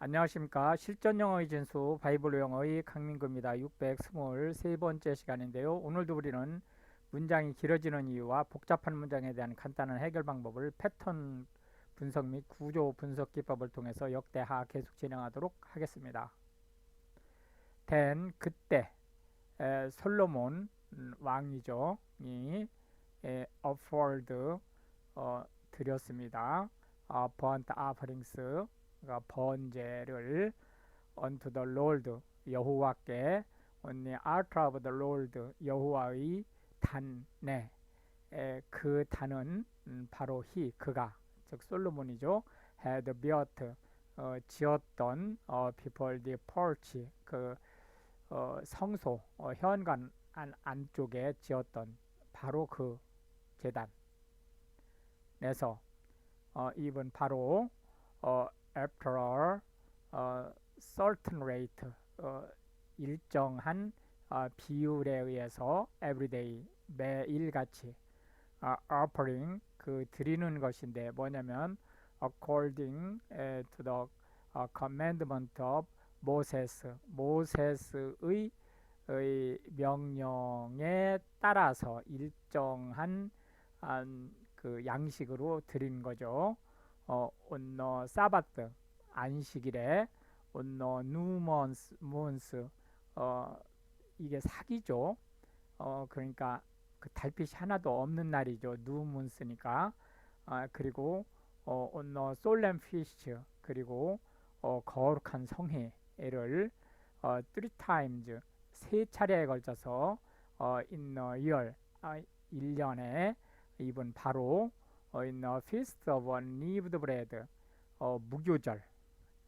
안녕하십니까. 실전 영어의 진수 바이블 영어의 강민구입니다. 623번째 시간인데요. 오늘도 우리는 문장이 길어지는 이유와 복잡한 문장에 대한 간단한 해결 방법을 패턴 분석 및 구조 분석 기법을 통해서 역대하 계속 진행하도록 하겠습니다. 된 그때 에, 솔로몬 음, 왕이죠. 이 에, afford 어, 드렸습니다. 어, burnt offerings 그러니까 번제를 unto the Lord 여호와께 on the altar of the Lord 여호와의 단에. 에, 그 단은 음, 바로 히 그가. 즉 솔로몬이죠. had built 어, 지었던 어, before the porch 그 어, 성소 어, 현관 안, 안쪽에 지었던 바로 그 재단에서 어, even 바로 어, after a 어, certain rate 어, 일정한 어, 비율에 의해서 everyday 매일같이 어, offering 그 드리는 것인데 뭐냐면 according eh, to the 어, commandment of Moses 모세스의 의 명령에 따라서 일정한 한, 그 양식으로 드린 거죠. 어, 온너 사바트 안식일에 온너 누먼스 몬스 어, 이게 사기죠. 어, 그러니까 그 달빛이 하나도 없는 날이죠. 누문스니까. 아, 그리고 어, 온너 솔렘 피쉬 그리고 어, 거룩한 성회를 어, three times 세 차례에 걸쳐서 어, a year 아, 1년에 이번 바로 어, in the feast of unleavened bread 어, 무교절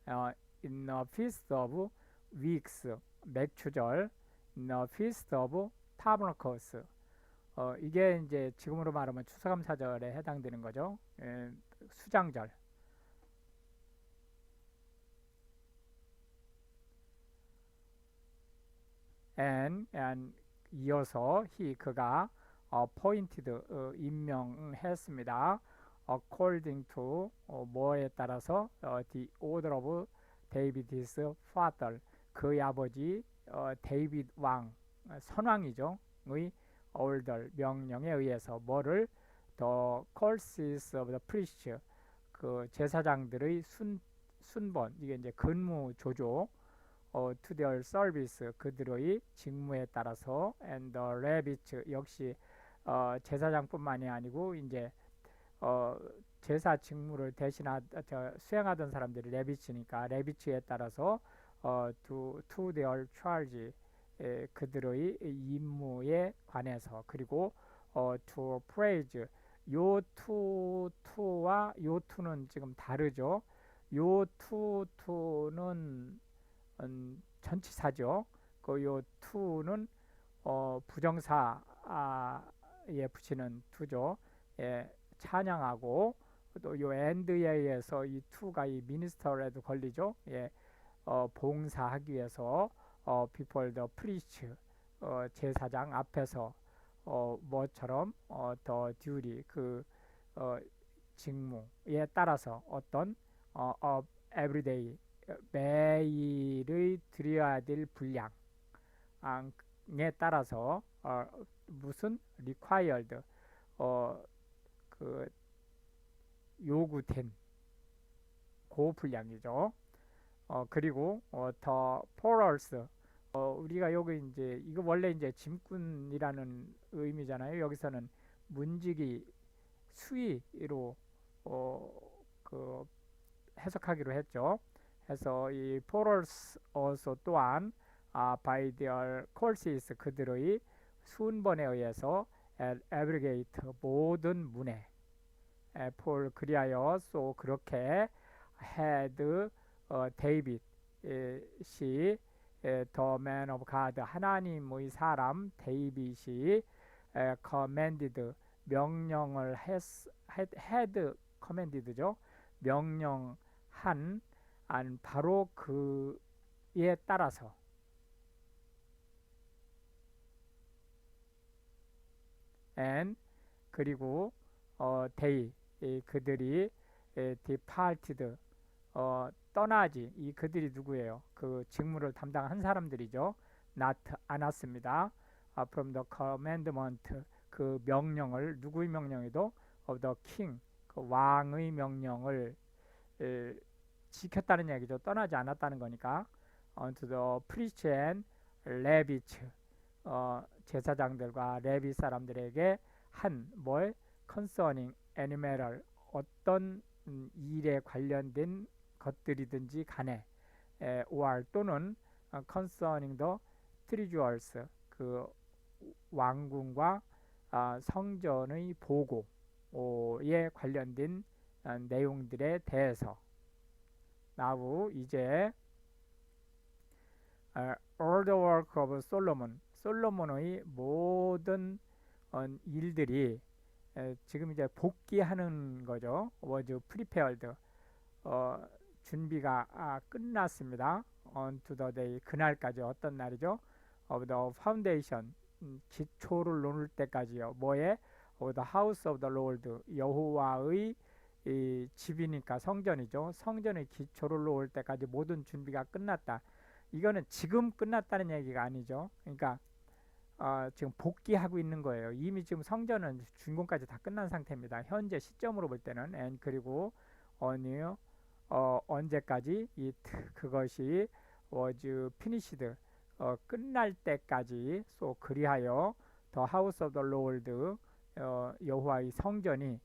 어, in the feast of weeks 맥추절 in the feast of tabernacles 어, 이게 이제 지금으로 말하면 추수감사절에 해당되는 거죠 예, 수장절 and, and 이어서 he 그가 appointed 어, 임명했습니다. according to 어, 뭐에 따라서 어, the order of David's father 그의 아버지 어, 데이빗 왕 어, 선왕이죠. 의 order 명령에 의해서 뭐를 the courses of the priest 그 제사장들의 순 순번 이게 이제 근무 조조 어, to their service 그들의 직무에 따라서 and the rabbits 역시 어, 제사장뿐만이 아니고 이제 어, 제사 직무를 대신하 저, 수행하던 사람들이 레비츠니까 레비츠에 따라서 어, to, to their charge 에, 그들의 임무에 관해서 그리고 어, to praise 요 to to와 요 to는 지금 다르죠. 요 to to는 음, 전치사죠. 그요 to는 어, 부정사 아, 예 붙이는 투죠. 예, 찬양하고 또요 end에 의해서 이 to가 이 minister에도 걸리죠. 예, 어, 봉사하기 위해서 어, before the priest 어, 제사장 앞에서 어, 뭐처럼 어, the duty 그 어, 직무에 따라서 어떤 어, of everyday 매일의 드려야 될 분량 에 따라서 어, 무슨 required 어, 그 요구된 고 분량이죠. 어, 그리고 어, 더 porous 어, 우리가 여기 이제 이거 원래 이제 짐꾼이라는 의미잖아요. 여기서는 문지기 수위로 어, 그 해석하기로 했죠. 해서 이 also 또한 아, by their courses 그들의 순번에 의해서 abrogate 모든 문에 폴 그리하여 소 그렇게 had 어, 데이빗 시 the man of God 하나님의 사람 데이빗이 에, commanded 명령을 했, had commanded죠 명령한 안 바로 그에 따라서 and 그리고 어, they 이, 그들이 에, departed 어, 떠나지 이 그들이 누구예요? 그 직무를 담당한 사람들이죠. not 않았습니다. 아, from the commandment 그 명령을 누구의 명령에도 of the king 그 왕의 명령을 에, 지켰다는 얘기죠. 떠나지 않았다는 거니까 unto the priest and Levites 어, 제사장들과 레비 사람들에게 한뭘 concerning animal 어떤 음, 일에 관련된 것들이든지 간에 에, or 또는 어, concerning the treasures 그 왕궁과 아, 성전의 보고에 관련된 아, 내용들에 대해서. 나우 이제 아, all the work of Solomon 솔로몬의 모든 어, 일들이 에, 지금 이제 복귀하는 거죠. was prepared 어, 준비가 아, 끝났습니다. on to the 그날까지 어떤 날이죠? of foundation 음, 기초를 놓을 때까지요. 뭐에? of the house 여호와의 이 집이니까 성전이죠. 성전의 기초를 놓을 때까지 모든 준비가 끝났다. 이거는 지금 끝났다는 얘기가 아니죠. 그러니까 어, 지금 복귀하고 있는 거예요. 이미 지금 성전은 준공까지 다 끝난 상태입니다. 현재 시점으로 볼 때는 and 그리고 어느 어, 언제까지 이 그것이 was finished 어, 끝날 때까지 소 그리하여 the house of the Lord 어, 여호와의 성전이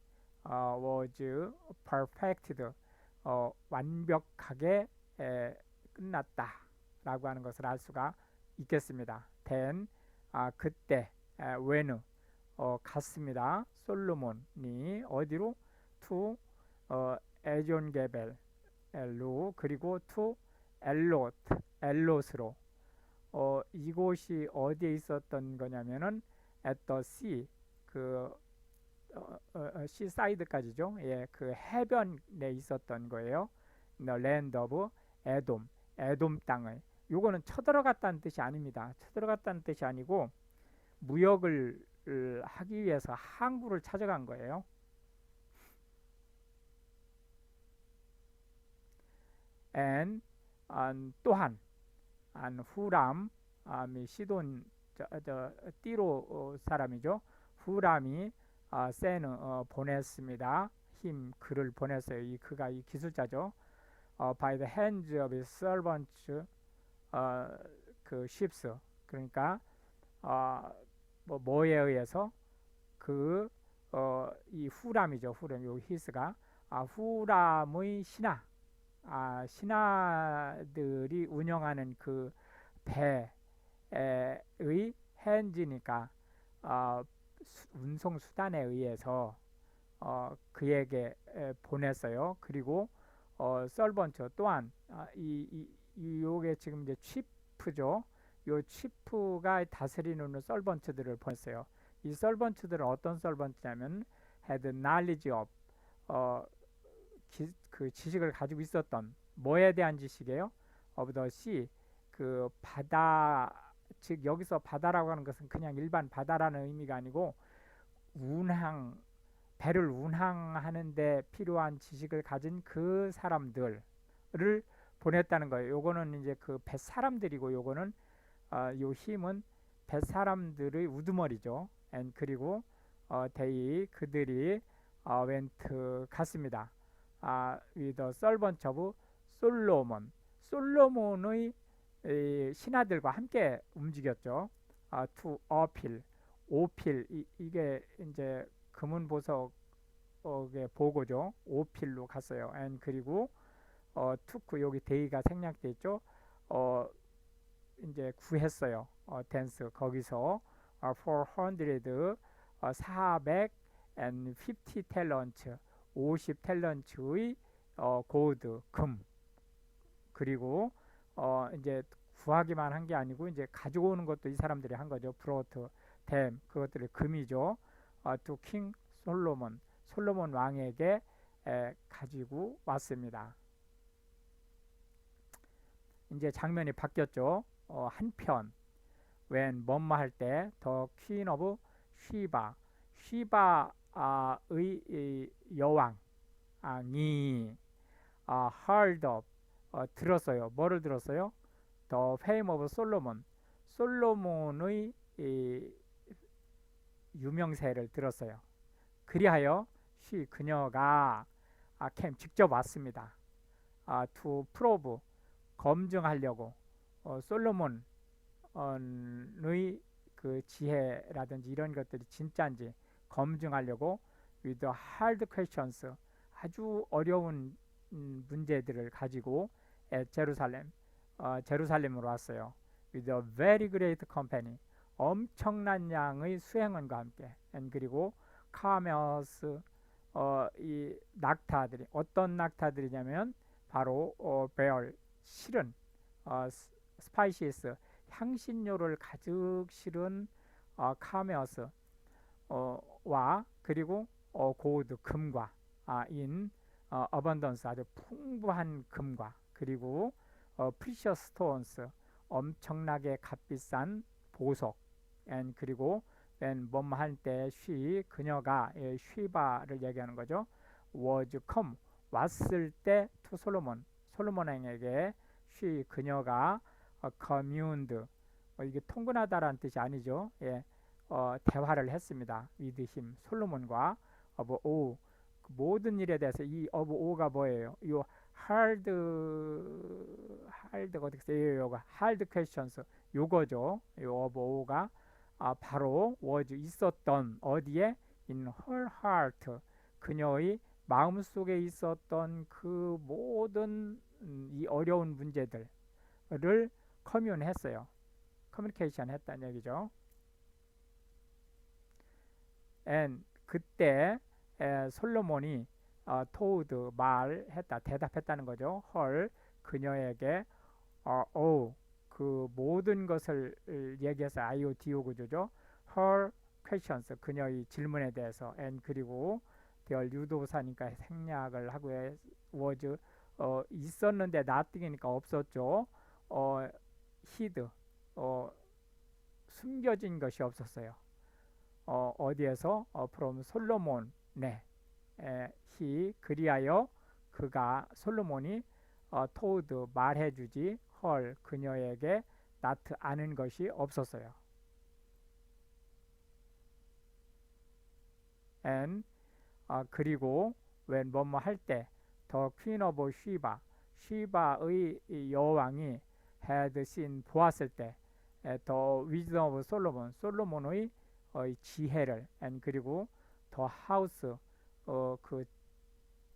어, was perfected 어, 완벽하게 에, 끝났다라고 하는 것을 알 수가 있겠습니다. then 아, 그때 에, when 어, 갔습니다. 솔로몬이 어디로 to 어, 에존게벨로 그리고 to 엘롯 엘롯으로 어, 이곳이 어디에 있었던 거냐면은 at the 그 어, 어, 시사이드까지죠. 예, 그 해변에 있었던 거예요. The land 에돔, 에돔 땅을. 요거는 쳐들어갔다는 뜻이 아닙니다. 쳐들어갔다는 뜻이 아니고 무역을 하기 위해서 항구를 찾아간 거예요. and 음, 또한 안 후람 아, 시돈 저, 저 띠로 어, 사람이죠. 후람이 아, 센 어, 보냈습니다. 힘 글을 보냈어요. 이 그가 이 기술자죠. 어, by the hands of his servants 어, 그 ships 그러니까 어, 뭐 뭐에 의해서 그 어, 이 후람이죠. 후람 요 히스가 아, 후람의 신하 아, 신하들이 운영하는 그 배의 핸즈니까 어, 운송 수단에 의해서 어, 그에게 에, 보냈어요. 그리고 어, 썰번처 또한 아, 이, 이, 이 요게 지금 이제 치프죠. 요 치프가 다스리는 썰번츠들을 보냈어요. 이 썰번츠들은 어떤 썰번츠냐면 had knowledge of 어, 기, 그 지식을 가지고 있었던 뭐에 대한 지식이에요? of the sea 그 바다 즉 여기서 바다라고 하는 것은 그냥 일반 바다라는 의미가 아니고 운항 배를 운항하는데 필요한 지식을 가진 그 사람들을 보냈다는 거예요. 요거는 이제 그배 사람들이고 요거는 어, 요 힘은 배 사람들의 우두머리죠. 앤 그리고 어, 데이 그들이 어, 웬트 갔습니다. 아, the servant of 솔로몬. 솔로몬의 신하들과 함께 움직였죠. 아, to 어필, 오필 이, 이게 이제 금은 보석의 보고죠. 오필로 갔어요. and 그리고 어, 투크 여기 데이가 생략돼 있죠. 어, 이제 구했어요. 어, 댄스 거기서 어, 400 어, 450 탤런트 50 탤런트의 어, 고드 금 그리고 어, 이제 구하기만 한 게 아니고 이제 가지고 오는 것도 이 사람들이 한 거죠. 브로트 댐 그것들이 금이죠. 어, 투킹 솔로몬 솔로몬 왕에게 에, 가지고 왔습니다. 이제 장면이 바뀌었죠. 어, 한편 웬 뭐뭐 할 때 더 퀸 오브 쉬바 쉬바의 여왕이 아, heard 어, 들었어요. 뭐를 들었어요? The fame of Solomon. 솔로몬의 이, 유명세를 들었어요. 그리하여 she 그녀가 아, came 직접 왔습니다. 아, to prove 검증하려고 어, 솔로몬의 그 지혜라든지 이런 것들이 진짜인지 검증하려고 with hard questions 아주 어려운 음, 문제들을 가지고 제루살렘 어, 제루살렘으로 왔어요. with a very great company 엄청난 양의 수행원과 함께 그리고 카메어스 어, 이 낙타들이 어떤 낙타들이냐면 바로 어, 베얼 실은 어, 스파이시스 향신료를 가득 실은 어, 카메어스 어, 와 그리고 어, 고드 금과 아, 인 어, 어번던스 아주 풍부한 금과 그리고 어, 프리셔스 스톤스 엄청나게 값비싼 보석 and 그리고 뭐뭐 할때 쉬 그녀가 예, 쉬바를 얘기하는 거죠. was come 왔을 때 to 솔로몬 솔로몬에게 쉬 그녀가 어, communed 어, 이게 통근하다라는 뜻이 아니죠. 예, 어, 대화를 했습니다. him 솔로몬과 of all 그 모든 일에 대해서 이 of all가 뭐예요? 이 hard hard가 어떻게 써요? 요가 hard questions 요거죠. 이 of all가 아, 바로 was 있었던 어디에 in her heart 그녀의 마음 속에 있었던 그 모든 음, 이 어려운 문제들을 커뮤니했어요. 커뮤니케이션 했다는 얘기죠. and 그때 에, 솔로몬이 어, told 말했다 대답했다는 거죠. 헐 그녀에게 어, 오, 그 모든 것을 얘기해서 IoT 구조죠. her questions 그녀의 질문에 대해서 and 그리고 대열 유도사니까 생략을 하고 was 어, 있었는데 nothing이니까 없었죠. 어, hid 어, 숨겨진 것이 없었어요. 어, 어디에서 어, from 솔로몬 네 에, he 그리하여 그가 솔로몬이 어, told 말해주지 헐 그녀에게 나트 아는 것이 없었어요. and 아, 그리고 when 뭐뭐 할 때 더 queen of Sheba 시바의 여왕이 seen 보았을 때 더 wisdom of Solomon 솔로몬의 어, 지혜를 and 그리고 더 house 어, 그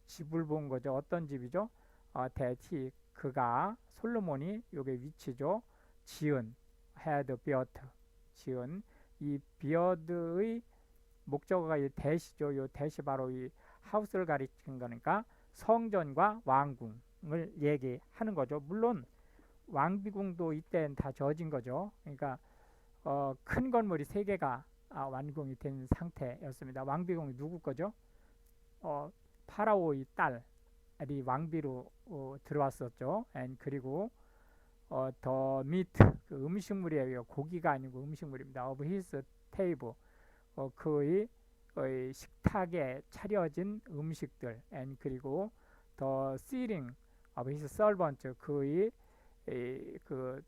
집을 본 거죠. 어떤 집이죠? 어, 대티 그가 솔로몬이 요게 위치죠. 지은 had built 지은 이 비어드의 목적어가 이 대시죠. 요 대시 바로 이 하우스를 가리키는 거니까 성전과 왕궁을 얘기하는 거죠. 물론 왕비궁도 이때는 다 저진 거죠. 그러니까 어, 큰 건물이 세 개가 아, 완공이 된 상태였습니다. 왕비궁이 누구 거죠? 어, 파라오의 딸이 왕비로 어, 들어왔었죠. and 그리고 어, 더 미트 그 음식물이에요. 고기가 아니고 음식물입니다. of his table 어, 그의 의 식탁에 차려진 음식들 and 그리고 더 ceiling of his servant 그의 에, 그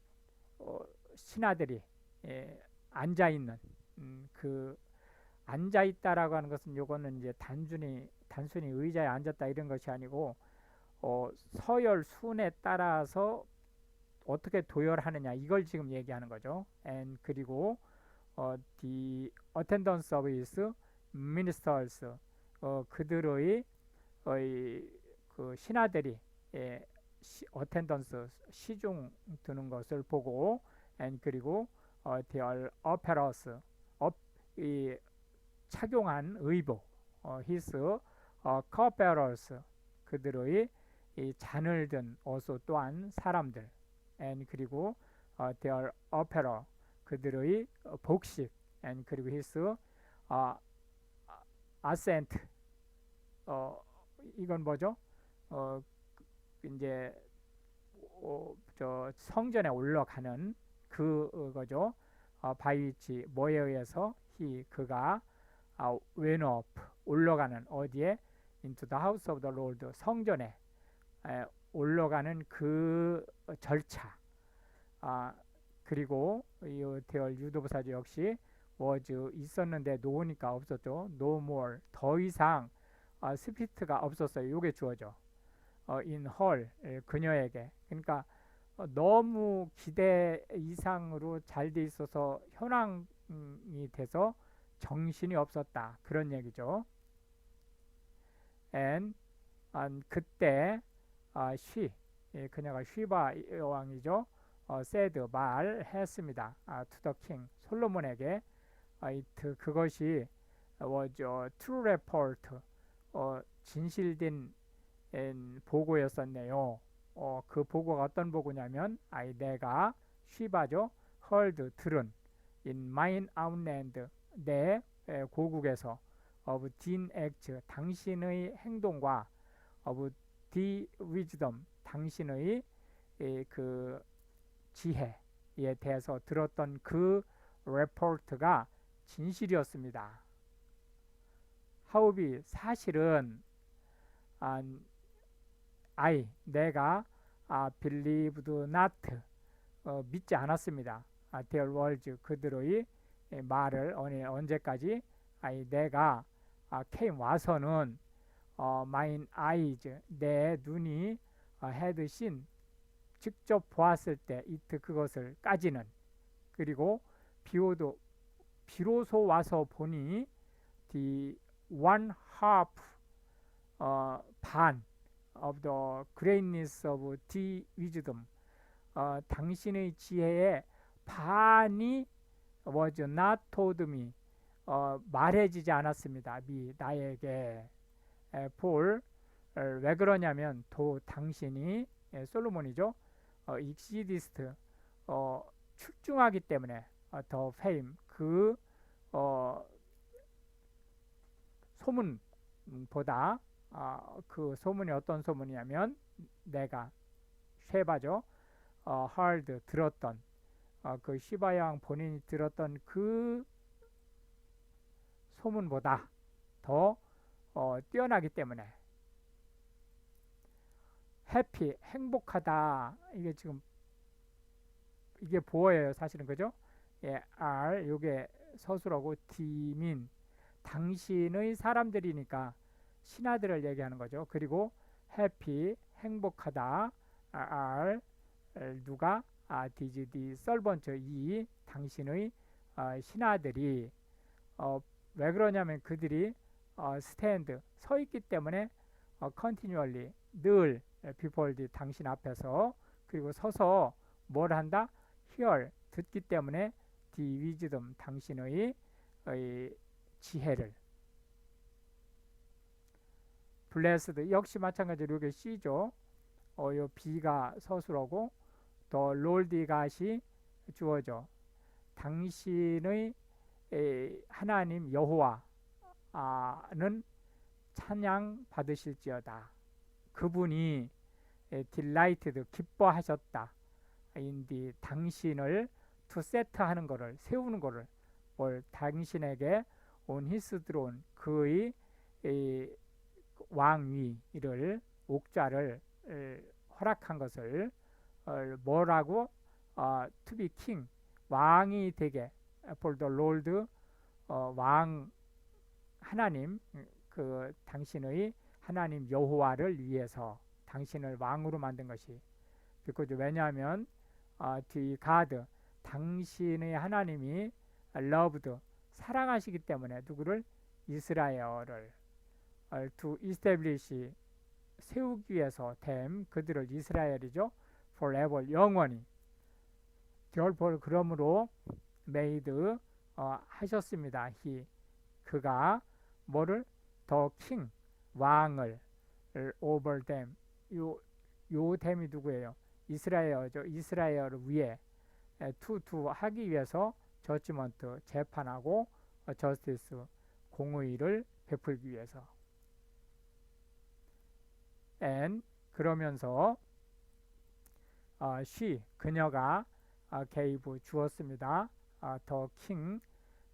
어, 신하들이 에, 앉아 있는 음, 그 앉아 있다라고 하는 것은 요거는 이제 단순히 단순히 의자에 앉았다 이런 것이 아니고 어, 서열 순에 따라서 어떻게 도열하느냐 이걸 지금 얘기하는 거죠. and 그리고 어, the attendance of his ministers 어, 그들의 어이, 그 신하들이 예, 시, attendance 시중 드는 것을 보고 and 그리고 어, their apparels 업, 이, 착용한 의복 어, his 어, cupbearers 그들의 이 잔을 든 어소 또한 사람들 and 그리고 어, their apparel 그들의 어, 복식 and 그리고 his 어, ascent 어, 이건 뭐죠? 어, 이제 어, 저 성전에 올라가는 그거죠. 어, 바이치 뭐에 의해서 히 그가 아, went up 올라가는 어디에 into the house of the Lord 성전에 에, 올라가는 그 절차 아 그리고 이 대열 유도부사주 역시 was 있었는데 노니까 없었죠. no more 더 이상 아, 스피트가 없었어요. 요게 주어져. 어, in her 그녀에게 그러니까 어, 너무 기대 이상으로 잘 돼 있어서 현황이 돼서 정신이 없었다 그런 얘기죠. and, and 그때 아, she 예, 그녀가 쉬바 여왕이죠. 어, said 말했습니다. 아, to the king 솔로몬에게 아, it, 그것이 was a true 어, 진실된 보고였었네요. 어, 그 보고가 어떤 보고냐면 아이 내가 쉬바죠. heard 들은 in mine own land 내 고국에서 of din act 당신의 행동과 of the wisdom 당신의 그 지혜에 대해서 들었던 그 레포트가 진실이었습니다. 하우비 사실은 아, I 내가 아, believed not 어, 믿지 않았습니다. 아, their words 그들의 말을 언, 언제까지 I 내가 아, came 와서는 어, mine eyes 내 눈이 어, had seen 직접 보았을 때 it 그것을 까지는 그리고 비오도 비로소 와서 보니 the one half 어, 반 of the greatness of the wisdom 어, 당신의 지혜의 반이 was not told me 어, 말해지지 않았습니다. 미 나에게 에, 볼 에, 왜 그러냐면 도 당신이 에, 솔로몬이죠. 어, 익시디스트 어, 출중하기 때문에 어, 더 페임 그 어, 소문보다 어, 그 소문이 어떤 소문이냐면 내가 쉐바죠. 어, 하드 들었던 어, 그 시바양 본인이 들었던 그 소문보다 더 어, 뛰어나기 때문에 해피 행복하다 이게 지금 이게 보어예요 사실은 그죠? 예, R 요게 서술하고 D민 당신의 사람들이니까 신하들을 얘기하는 거죠. 그리고 해피 행복하다 R 누가 아, DGD 썰번처 이 당신의 어, 신하들이 어, 왜 그러냐면 그들이 어, 스탠드 서 있기 때문에 어, continually 늘 before the 당신 앞에서 그리고 서서 뭘 한다? hear 듣기 때문에 wisdom 당신의 지혜를 blessed 역시 마찬가지로 이게 C죠. 어, 요 B가 서술어고 더 롤디갓이 주어져. 당신의 에, 하나님 여호와는 찬양 받으실지어다. 그분이 딜라이트드 기뻐하셨다. 인디 당신을 투 세트하는 것을 세우는 것을 뭘 당신에게 온 히스 들어온 그의 왕위를 옥좌를 허락한 것을 어, 뭐라고? 어, to be 왕이 되게 the Lord 어, 왕 하나님 그 당신의 하나님 여호와를 위해서 당신을 왕으로 만든 것이. Because 왜냐하면 어, the 당신의 하나님이 loved 사랑하시기 때문에 누구를? 이스라엘을. to establish 세우기 위해서 됨 그들을 이스라엘이죠. Forever 영원히. 결볼 그러므로 made 어, 하셨습니다. He 그가 뭐를? 더 king 왕을 over them. 요, 요 댐이 누구예요? 이스라엘죠. 이스라엘을 위해 투투 하기 위해서 저지먼트 재판하고 저스티스 공의를 베풀기 위해서 and 그러면서 어, she 그녀가 어, gave 주었습니다. 어, the king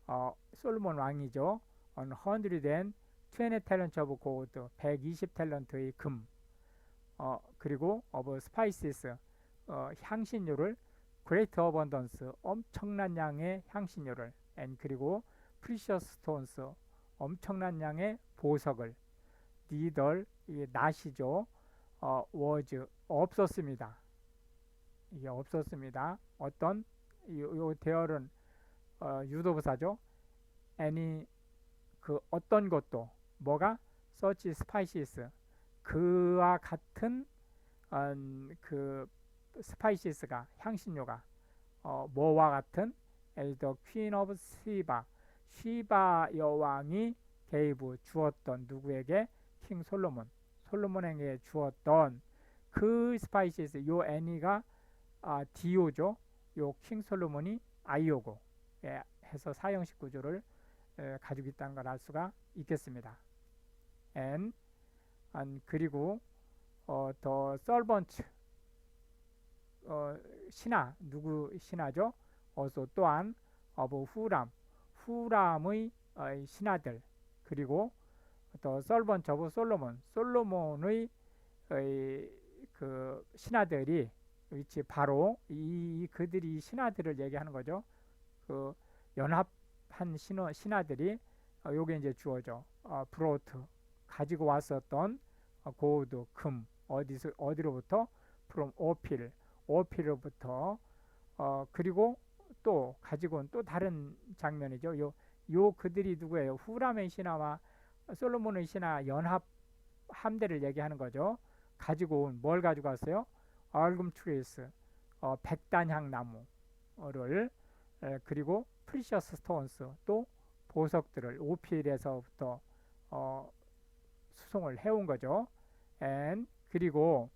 어, 솔로몬 왕이죠. on 120 talents of gold 120 탤런트의 금 어, 그리고 of spices 어, 향신료를 great abundance 엄청난 양의 향신료를 and 그리고 precious stones 엄청난 양의 보석을 neither 이게 not이죠. 어, was 없었습니다. 이게 없었습니다. 어떤 이, 요 대열은 어, 유도부사죠. Any 그 어떤 것도 뭐가? Such spices. 그와 같은 음, 그 스파이시스가 향신료가 어, 뭐와 같은? the queen of Sheba 시바. 여왕이 게이브 주었던 누구에게? 킹 솔로몬. 솔로몬에게 주었던 그 스파이시스 요 애니가 아, 디오죠. 요 킹 솔로몬이 아이오고 예, 해서 사형식 구조를 에, 가지고 있다는 걸 알 수가 있겠습니다. 안 그리고 어, 더 servant 어, 신하 누구 신하죠? 어서 또한 of 후람 후람의 어, 신하들. 그리고 더 servant of 솔로몬 솔로몬의 어이, 그 신하들이 위치 바로 이, 이 그들이 신하들을 얘기하는 거죠. 그 연합한 신하, 신하들이 어, 요게 이제 주어져. 어, 브로트. 가지고 왔었던 어, 고우드 금. 어디서 어디로부터? From 오필 오필로부터 어 그리고 또 가지고 온 또 다른 장면이죠. 요, 요 그들이 누구예요? 후람의 신하와 솔로몬의 신하 연합 함대를 얘기하는 거죠. 가지고 온 뭘 가지고 왔어요? 얼금 트리스 어, 백단향 나무를 에, 그리고 프리셔스 스톤스 또 보석들을 오필에서부터 어, 수송을 해온 거죠. and 그리고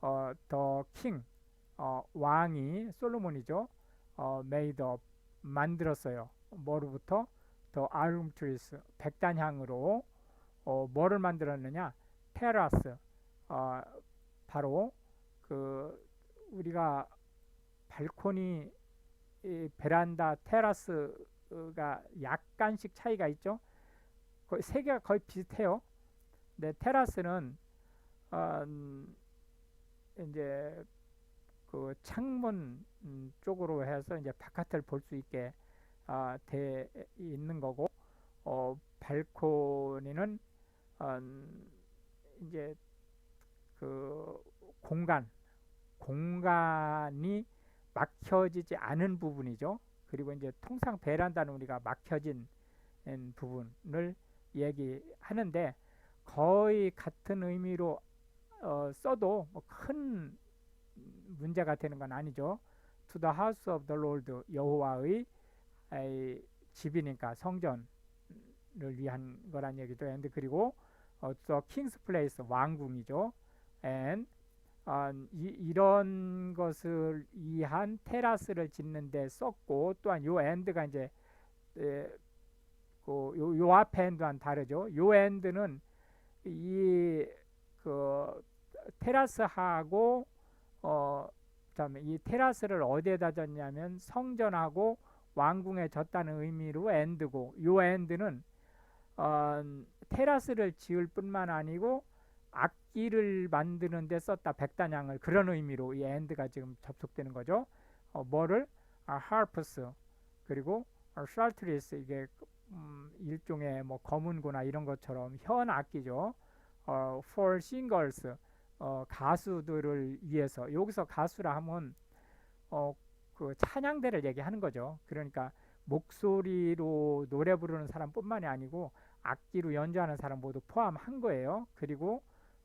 어, 더 king 어, 왕이 솔로몬이죠. 어, made up 만들었어요. 뭐로부터 더 아름트리스 백단향으로 어, 뭐를 만들었느냐? 테라스 어, 바로 그 우리가 발코니 이 베란다 테라스가 약간씩 차이가 있죠. 거의 세 개가 거의 비슷해요. 근데 테라스는 어, 음, 이제 그 창문 음, 쪽으로 해서 이제 바깥을 볼 수 있게 어, 돼 있는 거고 어, 발코니는 어, 이제 그 공간 공간이 막혀지지 않은 부분이죠. 그리고 이제 통상 베란다는 우리가 막혀진 부분을 얘기하는데 거의 같은 의미로 어, 써도 뭐 큰 문제가 되는 건 아니죠. To the house of the Lord 여호와의 집이니까 성전을 위한 거란 얘기도 했는데 그리고 어, the king's place 왕궁이죠. and 어, 이, 런 것을 위한 테라스를 짓는데 썼고 또한 요 엔드가 이제 에, 그, 요, 요 앞에 엔드와는 다르죠. 요 엔드는 이 그 테라스하고 어 그다음에 이 테라스를 어디에다 졌냐면 성전하고 왕궁에 졌다는 의미로 엔드고 요 엔드는 어, 테라스를 지을 뿐만 아니고 악기를 만드는 데 썼다 백단양을. 그런 의미로 이 엔드가 지금 접속되는 거죠. 어, 뭐를? 아, 하프스. 그리고 아, 샬트리스. 이게 음, 일종의 뭐 검은고나 이런 것처럼 현 악기죠. 어, for singers 어, 가수들을 위해서 여기서 가수라 하면 어, 그 찬양대를 얘기하는 거죠. 그러니까 목소리로 노래 부르는 사람뿐만이 아니고 악기로 연주하는 사람 모두 포함한 거예요. 그리고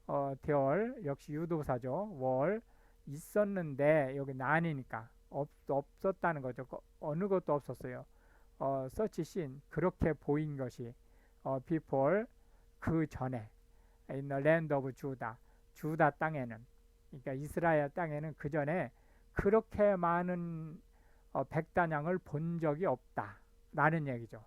어, 대월 역시 유도사죠. 월 있었는데 여기 난이니까 없, 없었다는 거죠. 어느 것도 없었어요. 어, 서치 신 그렇게 보인 것이 어, before 그 전에 in the land of Judah 주다 땅에는 그러니까 이스라엘 땅에는 그 전에 그렇게 많은 어, 백단양을 본 적이 없다라는 얘기죠.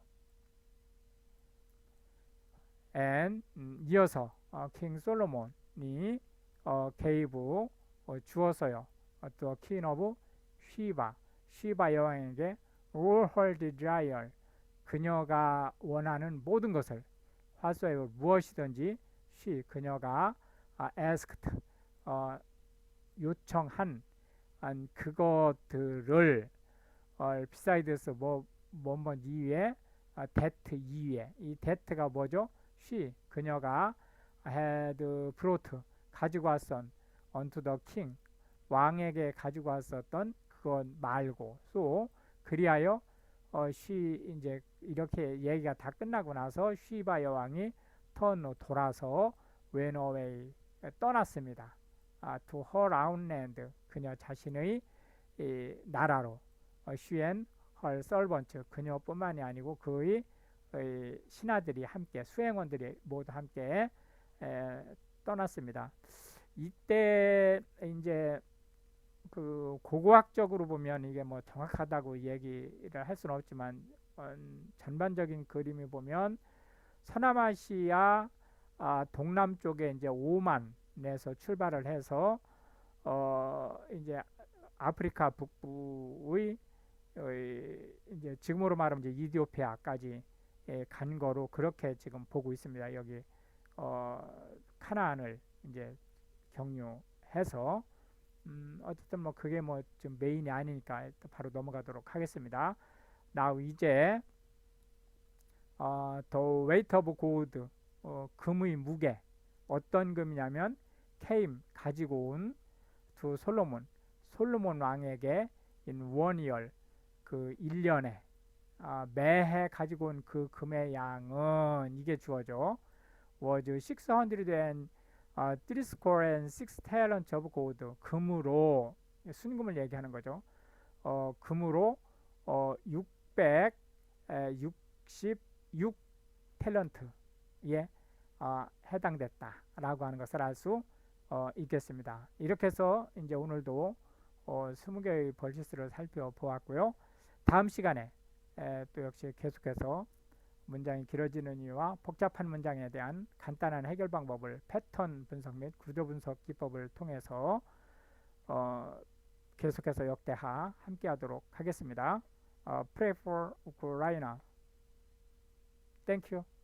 and 음, 이어서 어, 킹 솔로몬이 어, 게이브 어, 주어서요. 어, 또 of 시바 시바 여왕에게 all her desire 그녀가 원하는 모든 것을 화소에 무엇이든지 시 그녀가 아, asked 어, 요청한 한 그것들을 어, besides 뭐뭐뭐 이외에 아, that 이외에 이 that가 뭐죠? she 그녀가 had brought 가지고 왔던 unto the king 왕에게 가지고 왔었던 그것 말고 so 그리하여 어, she 이제 이렇게 얘기가 다 끝나고 나서 쉬바 여왕이 턴 돌아서 away 떠났습니다. 아, to her own land 그녀 자신의 이, 나라로 어, she and her servants 그녀뿐만이 아니고 그의 의 신하들이 함께 수행원들이 모두 함께 에, 떠났습니다. 이때 이제 그 고고학적으로 보면 이게 뭐 정확하다고 얘기를 할 수는 없지만 어, 전반적인 그림이 보면 서남아시아 아, 동남쪽에 이제 오만에서 출발을 해서 어 이제 아프리카 북부의 의, 이제 지금으로 말하면 이제 이디오피아까지 예, 간 거로 그렇게 지금 보고 있습니다. 여기 어 카나안을 이제 경유해서 음, 어쨌든 뭐 그게 뭐좀 메인이 아니니까 바로 넘어가도록 하겠습니다. now 이제 어, the weight of gold 어, 금의 무게. 어떤 금이냐면 came 가지고 온 to 솔로몬. 솔로몬 왕에게 one year 그 1년에 아, 매해 가지고 온 그 금의 양은 이게 주어져. was 600 and 아, 3 score and 6 talents of gold 금으로 순금을 얘기하는 거죠. 어, 금으로 어, 666 탤런트에 어, 해당됐다라고 하는 것을 알수 어, 있겠습니다. 이렇게 해서 이제 오늘도 어, 20개의 벌시스를 살펴보았고요. 다음 시간에 에, 또 역시 계속해서 문장이 길어지는 이유와 복잡한 문장에 대한 간단한 해결 방법을 패턴 분석 및 구조 분석 기법을 통해서 어, 계속해서 역대하 함께 하도록 하겠습니다. 어, pray for Ukraine. Thank you.